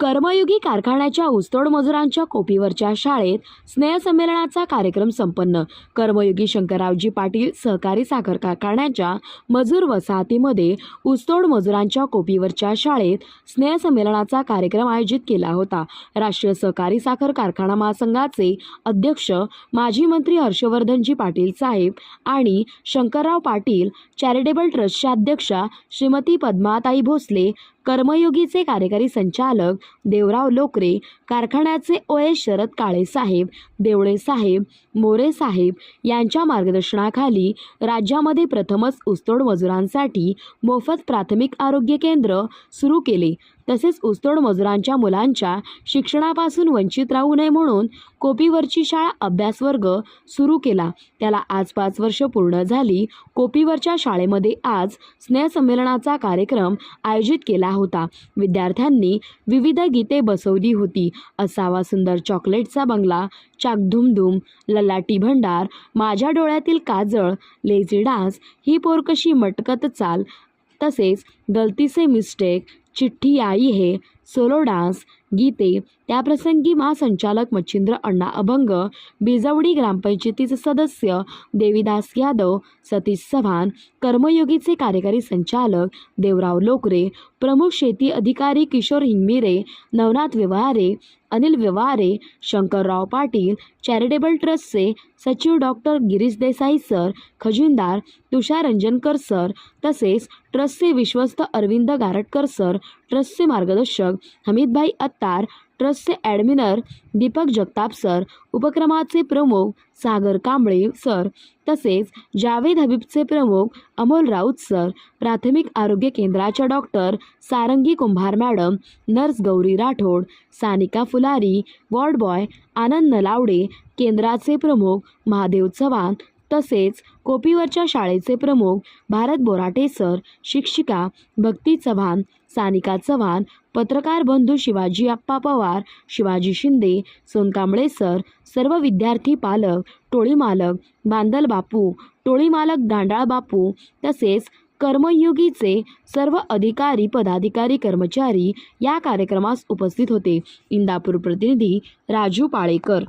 कर्मयुगी कारखान्याच्या ऊसतोड मजुरांच्या कोपीवरच्या शाळेत स्नेहसंमेलनाचा कार्यक्रम संपन्न. कर्मयुगी शंकररावजी पाटील सहकारी साखर कारखान्याच्या मजूर वसाहतीमध्ये ऊसतोड मजुरांच्या कोपीवरच्या शाळेत स्नेहसंमेलनाचा कार्यक्रम आयोजित केला होता. राष्ट्रीय सहकारी साखर कारखाना महासंघाचे अध्यक्ष माजी मंत्री हर्षवर्धनजी पाटील साहेब आणि शंकरराव पाटील चॅरिटेबल ट्रस्टच्या अध्यक्षा श्रीमती पद्माताई भोसले कर्मयोगीचे कार्यकारी संचालक देवराव लोकरे कारखान्याचे ओ एस शरद काळे साहेब देवळे साहेब मोरे साहेब यांच्या मार्गदर्शनाखाली राज्यामध्ये प्रथमच ऊसतोड मजुरांसाठी मोफत प्राथमिक आरोग्य केंद्र सुरू केले. तसेच ऊसतोड मजुरांच्या मुलांच्या शिक्षणापासून वंचित राहू नये म्हणून कोपीवरची शाळा अभ्यासवर्ग सुरू केला. त्याला आज पाच वर्ष पूर्ण झाली. कोपीवरच्या शाळेमध्ये आज स्नेहसंमेलनाचा कार्यक्रम आयोजित केला होता. विद्यार्थ्यांनी विविध गीते बसवली होती. असावा सुंदर चॉकलेटचा बंगला चाकधुमधुम ललाटी भंडार माझ्या डोळ्यातील काजळ लेझी डान्स ही पोरकशी मटकत चाल तसेच गलतीचे मिस्टेक चिठ्ठी आई है सोलो डान्स गीते त्याप्रसंगी महासंचालक मच्छिंद्र अण्णा अभंग बिजवडी ग्रामपंचायतीचे सदस्य देवीदास यादव सतीश चव्हाण कर्मयोगीचे कार्यकारी संचालक देवराव लोकरे प्रमुख शेती अधिकारी किशोर हिंगमिरे नवनाथ व्यवहारे अनिल व्यवहारे शंकरराव पाटील चॅरिटेबल ट्रस्टचे सचिव डॉक्टर गिरीश देसाई सर खजिनदार तुषार रंजनकर सर तसेच ट्रस्टचे विश्वस्त अरविंद गारटकर सर ट्रस्टचे मार्गदर्शक हमीदभाई अत्तार ट्रस्टचे ॲडमिनर दीपक जगताप सर उपक्रमाचे प्रमुख सागर कांबळे सर तसेच जावेद हबीबचे प्रमुख अमोल राऊत सर प्राथमिक आरोग्य केंद्राच्या doctor Sarangi Kumbhar madam nurse Gauri Rathod Sanika Phulari ward boy Anand Nalawade केंद्राचे प्रमुख महादेव चव्हाण तसेच कोपीवरच्या शाळेचे प्रमुख भारत बोराटे सर शिक्षिका भक्ती चव्हाण सानिका चव्हाण पत्रकार बंधू शिवाजी आप्पा पवार शिवाजी शिंदे सोनकांबळे सर सर्व विद्यार्थी पालक टोळी मालक बांदल बापू टोळी मालक दांडाळ बापू तसेच कर्मयोगीचे सर्व अधिकारी पदाधिकारी कर्मचारी या कार्यक्रमास उपस्थित होते. इंदापूर प्रतिनिधी राजू पाळेकर.